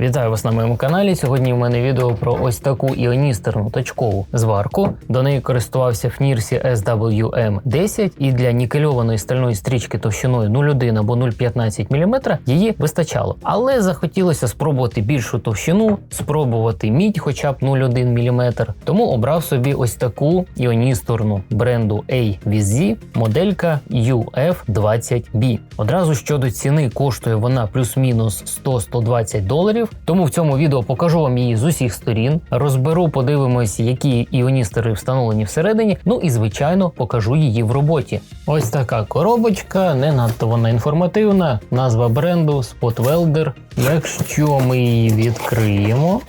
Вітаю вас на моєму каналі. Сьогодні в мене відео про ось таку іоністерну точкову зварку. До неї користувався в Нірсі SWM10 і для нікельованої стальної стрічки товщиною 0,1 або 0,15 мм її вистачало. Але захотілося спробувати більшу товщину, спробувати мідь, хоча б 0,1 мм. Тому обрав собі ось таку іоністорну бренду AVZ моделька UF20B. Одразу щодо ціни коштує вона плюс-мінус 100-120 доларів. Тому в цьому відео покажу вам її з усіх сторін. Розберу, подивимось, які іоністери встановлені всередині. Ну і звичайно покажу її в роботі. Ось така коробочка, не надто вона інформативна. Назва бренду Spot Welder. Якщо ми її відкриємо,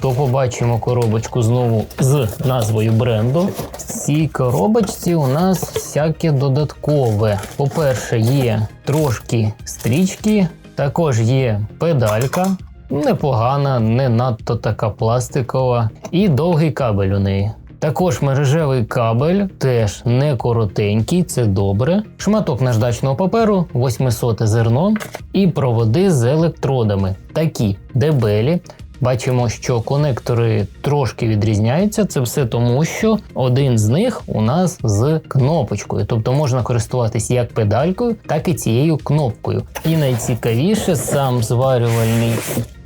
то побачимо коробочку знову з назвою бренду. В цій коробочці у нас всяке додаткове. По-перше, є трошки стрічки, також є педалька. Непогана, не надто така пластикова, і довгий кабель у неї. Також мережевий кабель, теж не коротенький, це добре. Шматок наждачного паперу, 800 зерно і проводи з електродами. Такі дебелі. Бачимо, що конектори трошки відрізняються. Це все тому, що один з них у нас з кнопочкою, тобто можна користуватись як педалькою, так і цією кнопкою. І найцікавіше сам зварювальний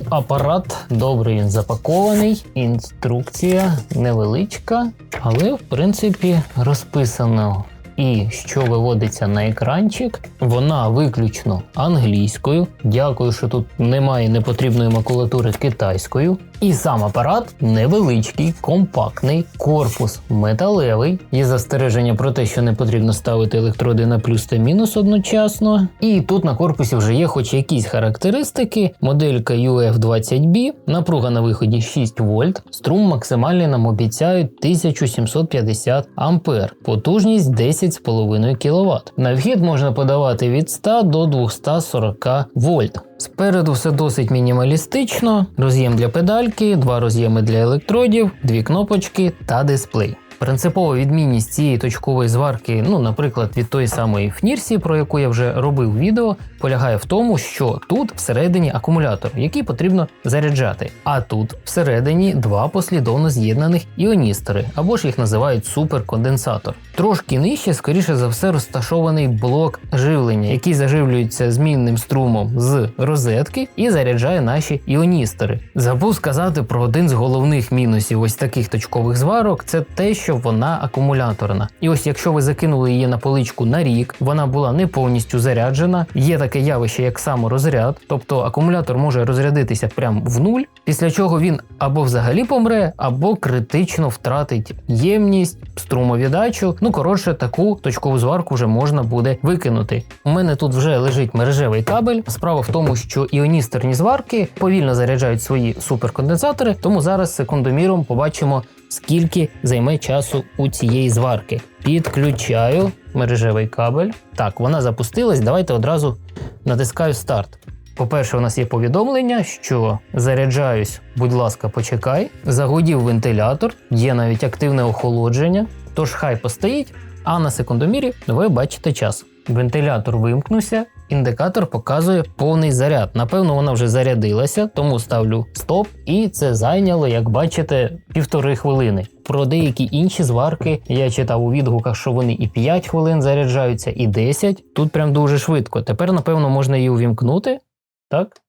апарат. Добре він запакований. Інструкція невеличка, але в принципі розписано. І що виводиться на екранчик, вона виключно англійською. Дякую, що тут немає непотрібної макулатури китайською. І сам апарат невеличкий, компактний, корпус металевий. Є застереження про те, що не потрібно ставити електроди на плюс та мінус одночасно. І тут на корпусі вже є хоч якісь характеристики. Моделька UF20B, напруга на виході 6 вольт, струм максимальний нам обіцяють 1750 ампер, потужність 10,5 кВт. На вхід можна подавати від 100 до 240 вольт. Спереду все досить мінімалістично: роз'єм для педальки, два роз'єми для електродів, дві кнопочки та дисплей. Принципова відмінність цієї точкової зварки, ну, наприклад, від тої самої Фнірсі, про яку я вже робив відео, полягає в тому, що тут всередині акумулятор, який потрібно заряджати. А тут всередині два послідовно з'єднаних іоністери, або ж їх називають суперконденсатор. Трошки нижче, скоріше за все, розташований блок живлення, який заживлюється змінним струмом з розетки і заряджає наші іоністери. Забув сказати про один з головних мінусів ось таких точкових зварок: це те, що вона акумуляторна. І ось якщо ви закинули її на поличку на рік, вона була не повністю заряджена. Є таке явище, як саморозряд, тобто акумулятор може розрядитися прямо в нуль, після чого він або взагалі помре, або критично втратить ємність, струмовіддачу. Ну коротше, таку точкову зварку вже можна буде викинути. У мене тут вже лежить мережевий кабель. Справа в тому, що іоністерні зварки повільно заряджають свої суперконденсатори, тому зараз секундоміром побачимо скільки займе часу у цієї зварки. Підключаю мережевий кабель. Так, вона запустилась. Давайте одразу натискаю старт. По-перше, у нас є повідомлення, що заряджаюсь, будь ласка, почекай. Загудів вентилятор, є навіть активне охолодження, тож хай постоїть, а на секундомірі ви бачите час. Вентилятор вимкнувся, індикатор показує повний заряд. Напевно, вона вже зарядилася, тому ставлю стоп, і це зайняло, як бачите, півтори хвилини. Про деякі інші зварки я читав у відгуках, що вони і 5 хвилин заряджаються, і 10. Тут прям дуже швидко. Тепер, напевно, можна її увімкнути. Так?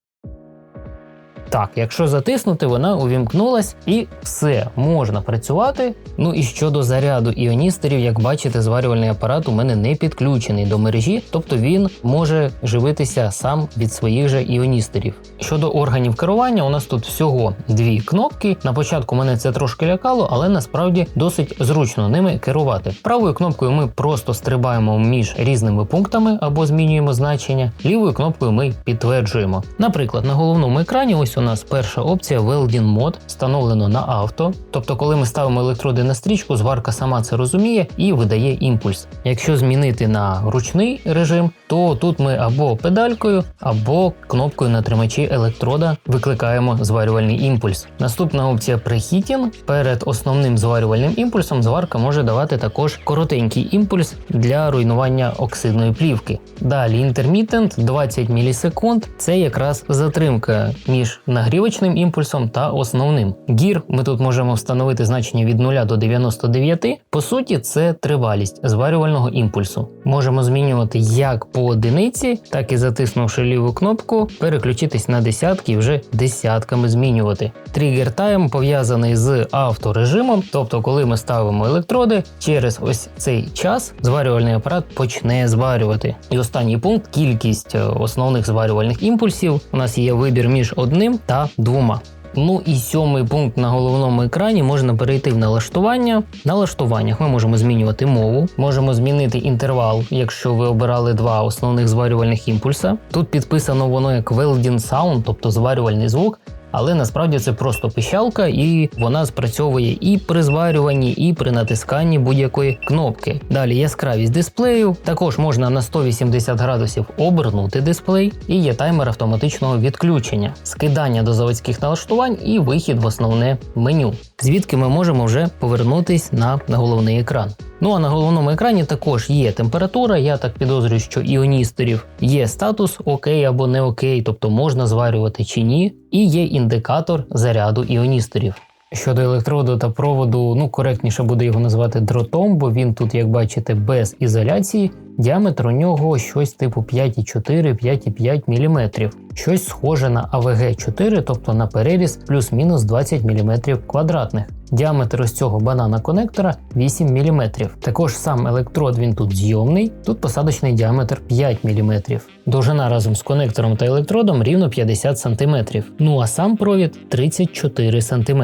Так, якщо затиснути, вона увімкнулась і все, можна працювати. Ну і щодо заряду іоністерів, як бачите, зварювальний апарат у мене не підключений до мережі, тобто він може живитися сам від своїх же іоністерів. Щодо органів керування, у нас тут всього дві кнопки. На початку мене це трошки лякало, але насправді досить зручно ними керувати. Правою кнопкою ми просто стрибаємо між різними пунктами або змінюємо значення. Лівою кнопкою ми підтверджуємо. Наприклад, на головному екрані ось у нас перша опція Welding Mode встановлено на авто. Тобто, коли ми ставимо електроди на стрічку, зварка сама це розуміє і видає імпульс. Якщо змінити на ручний режим, то тут ми або педалькою, або кнопкою на тримачі електрода викликаємо зварювальний імпульс. Наступна опція Preheating. Перед основним зварювальним імпульсом зварка може давати також коротенький імпульс для руйнування оксидної плівки. Далі Intermittent 20 мілісекунд це якраз затримка між нагрівочним імпульсом та основним. Гір ми тут можемо встановити значення від 0 до 99. По суті, це тривалість зварювального імпульсу. Можемо змінювати як по одиниці, так і затиснувши ліву кнопку, переключитись на десятки і вже десятками змінювати. Тригер тайм пов'язаний з авторежимом, тобто, коли ми ставимо електроди, через ось цей час зварювальний апарат почне зварювати. І останній пункт кількість е, основних зварювальних імпульсів. У нас є вибір між одним та двома. Ну і сьомий пункт на головному екрані можна перейти в налаштування. Налаштуваннях ми можемо змінювати мову, можемо змінити інтервал, якщо ви обирали два основних зварювальних імпульса. Тут підписано воно як Welding Sound, тобто зварювальний звук. Але насправді це просто пищалка, і вона спрацьовує і при зварюванні, і при натисканні будь-якої кнопки. Далі яскравість дисплею. Також можна на 180 градусів обернути дисплей, і є таймер автоматичного відключення, скидання до заводських налаштувань і вихід в основне меню. Звідки ми можемо вже повернутись на, головний екран. Ну а на головному екрані також є температура. Я так підозрюю, що іоністерів є статус окей або не окей, тобто можна зварювати чи ні, і є індикатор заряду іоністорів. Щодо електроду та проводу, ну коректніше буде його назвати дротом, бо він тут, як бачите, без ізоляції. Діаметр у нього щось типу 5,4-5,5 мм, щось схоже на АВГ-4, тобто на переріз плюс-мінус 20 мм квадратних. Діаметр ось цього банана конектора 8 мм. Також сам електрод він тут зйомний, тут посадочний діаметр 5 мм. Довжина разом з конектором та електродом рівно 50 см. Ну а сам провід 34 см.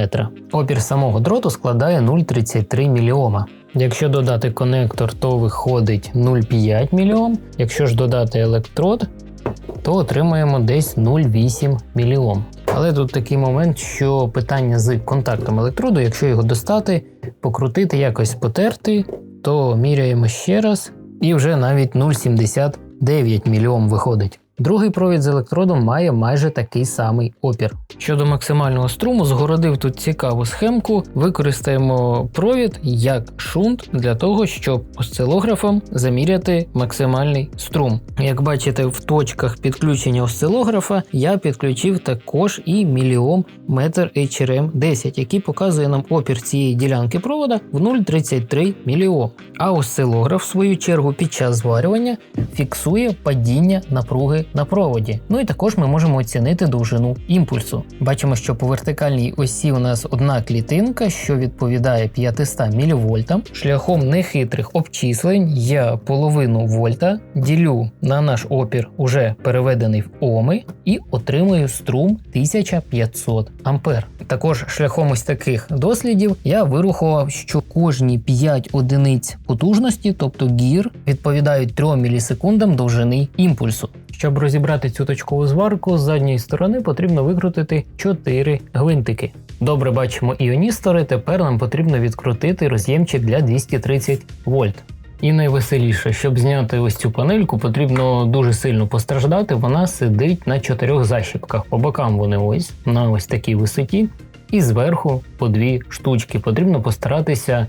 Опір самого дроту складає 0,33 мОм. Якщо додати конектор, то виходить 0,5 мОм. Якщо ж додати електрод, то отримаємо десь 0,8 мОм. Але тут такий момент, що питання з контактом електроду, якщо його достати, покрутити, якось потерти, то міряємо ще раз, і вже навіть 0,79 мільйом виходить. Другий провід з електродом має майже такий самий опір. Щодо максимального струму, згородив тут цікаву схемку. Використаємо провід як шунт для того, щоб осцилографом заміряти максимальний струм. Як бачите, в точках підключення осцилографа я підключив також і міліом метр HRM 10, який показує нам опір цієї ділянки провода в 0,33 міліом. А осцилограф, в свою чергу, під час зварювання фіксує падіння напруги на проводі. Ну і також ми можемо оцінити довжину імпульсу. Бачимо, що по вертикальній осі у нас одна клітинка, що відповідає 500 мВ. Шляхом нехитрих обчислень я половину вольта ділю на наш опір, уже переведений в оми, і отримую струм 1500 ампер. Також шляхом ось таких дослідів я вирухував, що кожні 5 одиниць потужності, тобто гір, відповідають 3 мілісекундам довжини імпульсу. Щоб розібрати цю точкову зварку, з задньої сторони потрібно викрутити 4 гвинтики. Добре бачимо іоністори, тепер нам потрібно відкрутити роз'ємчик для 230 вольт. І найвеселіше, щоб зняти ось цю панельку, потрібно дуже сильно постраждати. Вона сидить на чотирьох защіпках. По бокам вони ось на ось такій висоті. І зверху по дві штучки. Потрібно постаратися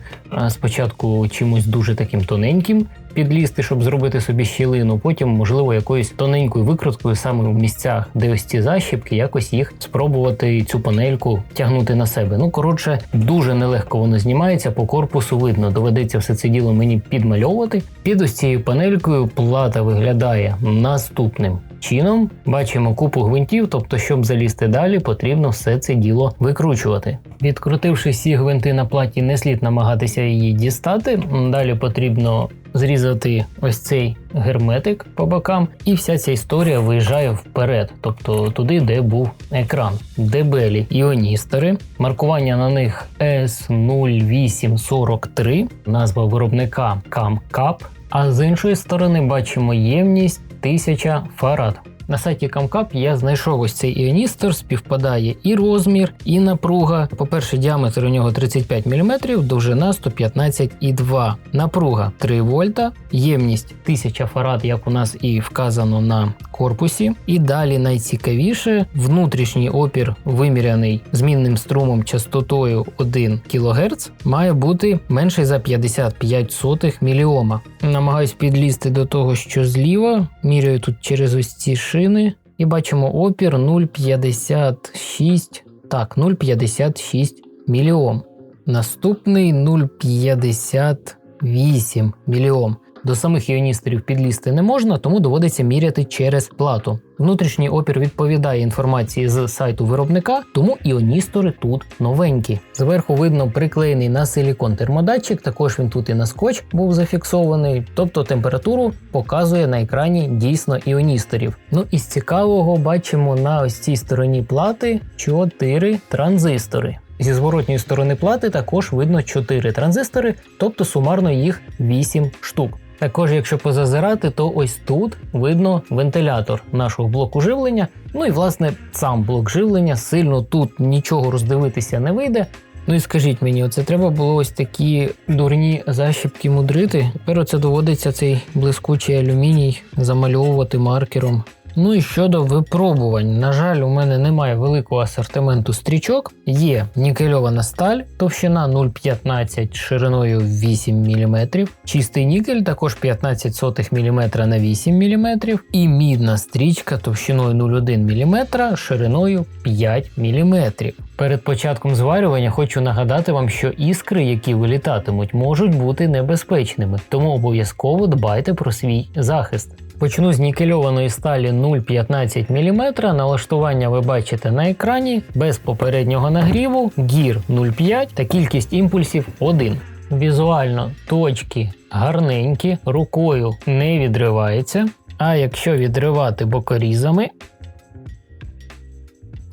спочатку чимось дуже таким тоненьким підлізти, щоб зробити собі щілину. Потім, можливо, якоюсь тоненькою викруткою саме в місцях, де ось ці защіпки, якось їх спробувати цю панельку тягнути на себе. Ну коротше, дуже нелегко воно знімається. По корпусу видно, доведеться все це діло мені підмальовувати. Під ось цією панелькою плата виглядає наступним. Чином бачимо купу гвинтів, тобто, щоб залізти далі, потрібно все це діло викручувати. Відкрутивши всі гвинти на платі, не слід намагатися її дістати. Далі потрібно зрізати ось цей герметик по бокам, і вся ця історія виїжджає вперед, тобто туди, де був екран. Дебелі іоністери, маркування на них S0843, назва виробника CamCap, а з іншої сторони бачимо ємність 1000 фарад. На сайті CamCap я знайшов ось цей іоністер, співпадає і розмір, і напруга. По-перше, діаметр у нього 35 мм, довжина 115,2 напруга 3 вольта, ємність 1000 фарад, як у нас і вказано на корпусі. І далі найцікавіше, внутрішній опір, виміряний змінним струмом частотою 1 кГц, має бути менший за 55 сотих міліома. Намагаюсь підлізти до того, що зліва, міряю тут через ось ці шини. І бачимо опір 0,56. Так, 0,56 мільйом. Наступний 0,58 мільйом. До самих іоністорів підлізти не можна, тому доводиться міряти через плату. Внутрішній опір відповідає інформації з сайту виробника, тому іоністори тут новенькі. Зверху видно приклеєний на силікон термодатчик, також він тут і на скотч був зафіксований, тобто температуру показує на екрані дійсно іоністорів. Ну і з цікавого бачимо на ось цій стороні плати 4 транзистори. Зі зворотньої сторони плати також видно 4 транзистори, тобто сумарно їх 8 штук. Також, якщо позазирати, то ось тут видно вентилятор нашого блоку живлення. Ну і власне сам блок живлення сильно тут нічого роздивитися не вийде. Ну і скажіть мені, оце треба було ось такі дурні защіпки мудрити. Тепер оце доводиться цей блискучий алюміній замальовувати маркером. Ну і щодо випробувань, на жаль, у мене немає великого асортименту стрічок. Є нікельована сталь, товщина 0,15 шириною 8 мм, чистий нікель також 15 мм на 8 мм, і мідна стрічка товщиною 0,1 мм шириною 5 мм. Перед початком зварювання хочу нагадати вам, що іскри, які вилітатимуть, можуть бути небезпечними, тому обов'язково дбайте про свій захист. Почну з нікельованої сталі 0,15 мм. Налаштування ви бачите на екрані без попереднього нагріву, гір 0,5 та кількість імпульсів 1. Візуально точки гарненькі, рукою не відривається. А якщо відривати бокорізами,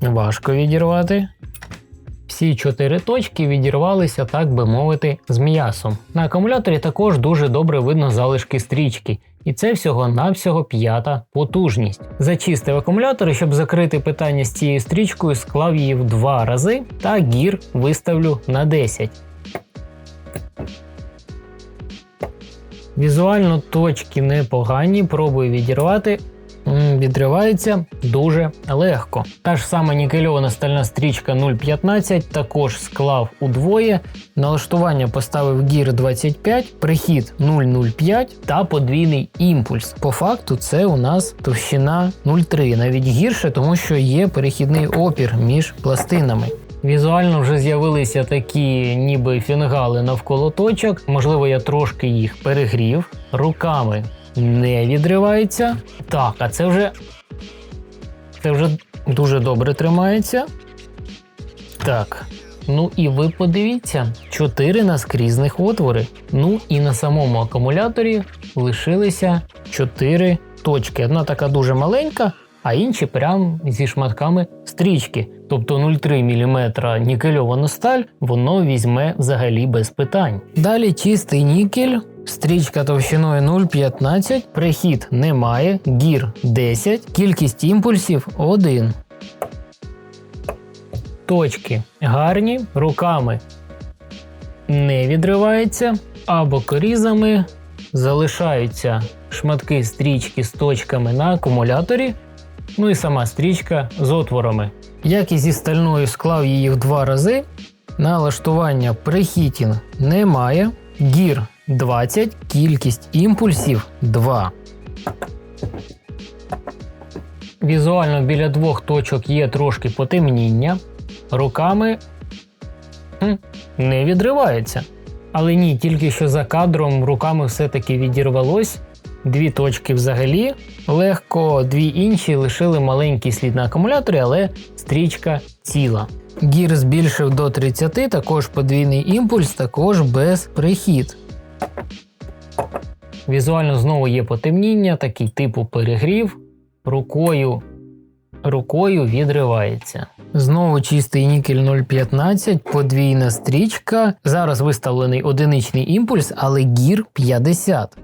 важко відірвати. Всі чотири точки відірвалися, так би мовити, з м'ясом. На акумуляторі також дуже добре видно залишки стрічки, і це всього-навсього п'ята потужність. Зачистив акумулятор, щоб закрити питання з цією стрічкою, склав її в два рази та гір виставлю на 10. Візуально точки непогані, пробую відірвати. Відривається дуже легко. Та ж сама нікельована стальна стрічка 0,15 також склав удвоє. Налаштування поставив гір 25, прихід 0,05 та подвійний імпульс. По факту це у нас товщина 0,3, навіть гірше, тому що є перехідний опір між пластинами. Візуально вже з'явилися такі ніби фінгали навколо точок. Можливо, я трошки їх перегрів руками не відривається. Так, а це вже. Це вже дуже добре тримається. Так. Ну і ви подивіться, 4 наскрізних отвори. Ну і на самому акумуляторі лишилися 4 точки. Одна така дуже маленька, а інші прям зі шматками стрічки. Тобто 0,3 мм нікельовану сталь воно візьме взагалі без питань. Далі чистий нікель, стрічка товщиною 0,15, прихід немає, гір 10, кількість імпульсів 1. Точки гарні, руками не відривається, а бокорізами залишаються шматки стрічки з точками на акумуляторі, ну і сама стрічка з отворами. Як і зі стальною склав її в два рази. Налаштування прихітінг немає. Гір 20, кількість імпульсів 2. Візуально біля двох точок є трошки потемніння. Руками не відривається. Але ні, тільки що за кадром руками все-таки відірвалось. Дві точки взагалі легко, дві інші лишили маленький слід на акумуляторі, але стрічка ціла. Гір збільшив до 30, також подвійний імпульс, також без прихід. Візуально знову є потемніння, такий типу перегрів. Рукою, рукою відривається. Знову чистий нікель 0,15, подвійна стрічка. Зараз виставлений одиничний імпульс, але гір 50.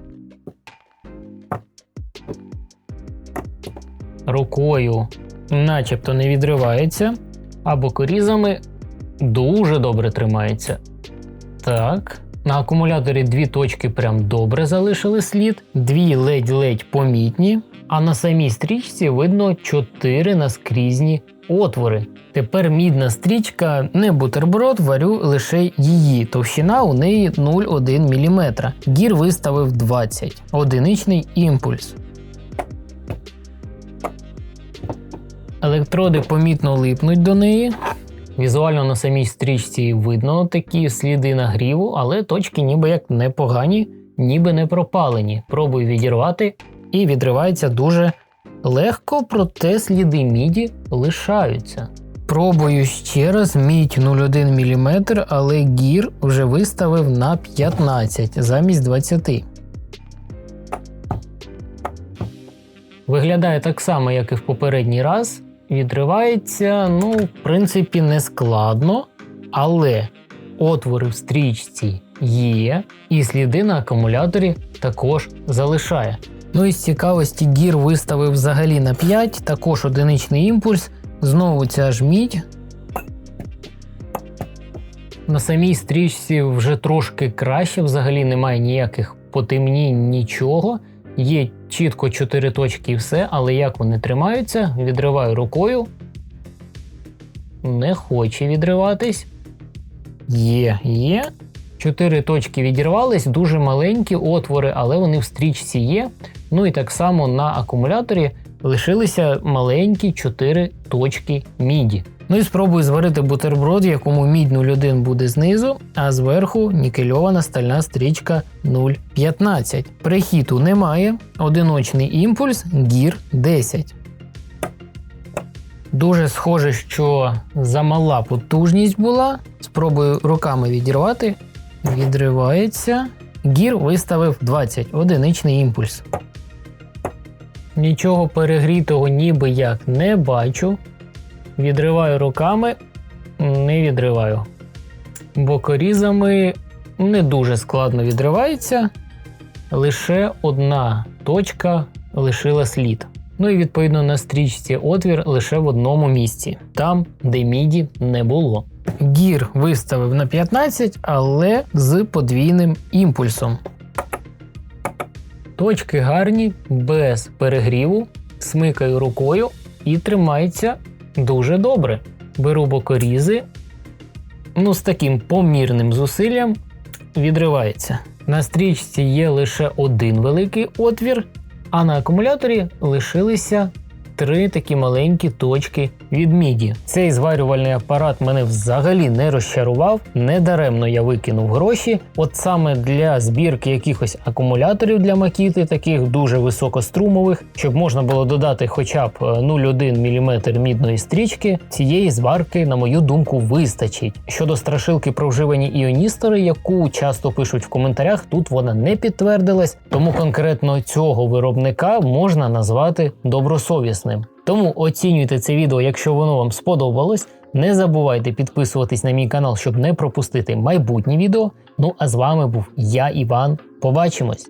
Рукою начебто не відривається, а бокорізами дуже добре тримається. Так. На акумуляторі дві точки прям добре залишили слід, дві ледь-ледь помітні, а на самій стрічці видно чотири наскрізні отвори. Тепер мідна стрічка не бутерброд, варю лише її. Товщина у неї 0,1 мм. Гір виставив 20, одиничний імпульс. Електроди помітно липнуть до неї. Візуально на самій стрічці видно такі сліди нагріву, але точки ніби як непогані, ніби не пропалені. Пробую відірвати і відривається дуже легко, проте сліди міді лишаються. Пробую ще раз мідь 0,1 мм, але гір вже виставив на 15 замість 20. Виглядає так само, як і в попередній раз. Відривається, ну, в принципі, не складно, але отвори в стрічці є, і сліди на акумуляторі також залишає. Ну і з цікавості гір виставив взагалі на 5, також одиничний імпульс. Знову ця ж мідь. На самій стрічці вже трошки краще, взагалі немає ніяких потемнінь, нічого. Є чітко 4 точки і все, але як вони тримаються, відриваю рукою. Не хоче відриватись. Є, є. Чотири точки відірвались, дуже маленькі отвори, але вони в стрічці є. Ну і так само на акумуляторі лишилися маленькі 4 точки міді. Ну і спробую зварити бутерброд, якому мідь 0,1 буде знизу, а зверху нікельована стальна стрічка 0,15. Прихіту немає, одиночний імпульс, гір 10. Дуже схоже, що замала потужність була. Спробую руками відірвати. Відривається. Гір виставив 20, одиничний імпульс. Нічого перегрітого ніби як не бачу. Відриваю руками, не відриваю. Бокорізами не дуже складно відривається. Лише одна точка лишила слід. Ну і відповідно на стрічці отвір лише в одному місці, там, де міді не було. Гір виставив на 15, але з подвійним імпульсом. Точки гарні, без перегріву, смикаю рукою і тримається дуже добре. Беру бокорізи, ну з таким помірним зусиллям відривається. На стрічці є лише один великий отвір, а на акумуляторі лишилися три такі маленькі точки від міді. Цей зварювальний апарат мене взагалі не розчарував. Недаремно я викинув гроші. От саме для збірки якихось акумуляторів для макіти, таких дуже високострумових, щоб можна було додати хоча б е, 0,1 мм мідної стрічки, цієї зварки, на мою думку, вистачить. Щодо страшилки про вживані іоністори, яку часто пишуть в коментарях, тут вона не підтвердилась, тому конкретно цього виробника можна назвати добросовісним. Тому оцінюйте це відео, якщо воно вам сподобалось. Не забувайте підписуватись на мій канал, щоб не пропустити майбутні відео. Ну а з вами був я, Іван. Побачимось!